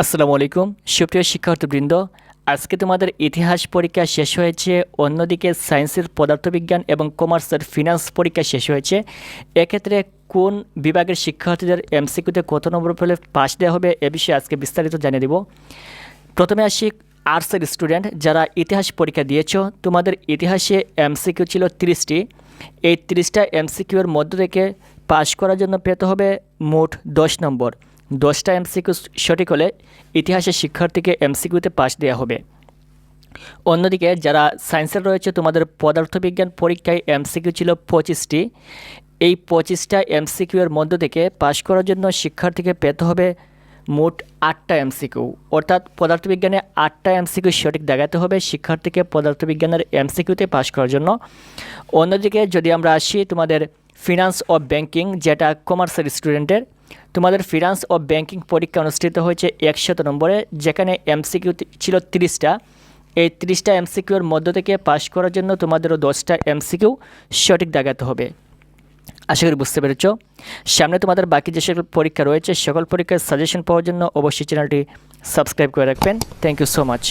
আসসালামু আলাইকুম। সুপ্রিয় শিক্ষার্থীবৃন্দ, আজকে তোমাদের ইতিহাস পরীক্ষা শেষ হয়েছে, অন্যদিকে সায়েন্সের পদার্থবিজ্ঞান এবং কমার্সের ফিনান্স পরীক্ষা শেষ হয়েছে। এক্ষেত্রে কোন বিভাগের শিক্ষার্থীদের এমসিকিউতে কত নম্বর পেলে পাস দেওয়া হবে এ বিষয়ে আজকে বিস্তারিত জানিয়ে দেব। প্রথমে আসি আর্টসের স্টুডেন্ট, যারা ইতিহাস পরীক্ষা দিয়েছ, তোমাদের ইতিহাসে এমসিকিউ ছিল তিরিশটি। এই তিরিশটা এমসিকিউর মধ্য থেকে পাশ করার জন্য পেতে হবে মোট দশ নম্বর। দশটা এমসিকিউ সঠিক হলে ইতিহাসের শিক্ষার্থীকে এমসিকিউতে পাশ দেওয়া হবে। অন্যদিকে যারা সায়েন্সের রয়েছে, তোমাদের পদার্থবিজ্ঞান পরীক্ষায় এমসিকিউ ছিল পঁচিশটি। এই পঁচিশটা এমসিকিউ এর মধ্য থেকে পাশ করার জন্য শিক্ষার্থীকে পেতে হবে মোট আটটা এমসিকিউ। অর্থাৎ পদার্থবিজ্ঞানে আটটা এমসিকিউ সঠিক দেখাতে হবে শিক্ষার্থীকে পদার্থবিজ্ঞানের এমসিকিউতে পাশ করার জন্য। অন্যদিকে যদি আমরা আসি তোমাদের ফিনান্স ও ব্যাংকিং, যেটা কমার্সের স্টুডেন্টের তোমাদের ফিনান্স ও ব্যাংকিং পরীক্ষা অনুষ্ঠিত হয়েছে একশত নম্বরে, যেখানে এমসিকিউ ছিল তিরিশটা। এই তিরিশটা এমসিকিউর মধ্য থেকে পাশ করার জন্য তোমাদেরও দশটা এমসিকিউ সঠিক দেখাতে হবে। আশা করি বুঝতে পেরেছ। সামনে তোমাদের বাকি যে সকল পরীক্ষা রয়েছে, সকল পরীক্ষার সাজেশন পাওয়ার জন্য অবশ্যই চ্যানেলটি সাবস্ক্রাইব করে রাখবেন। Thank you so much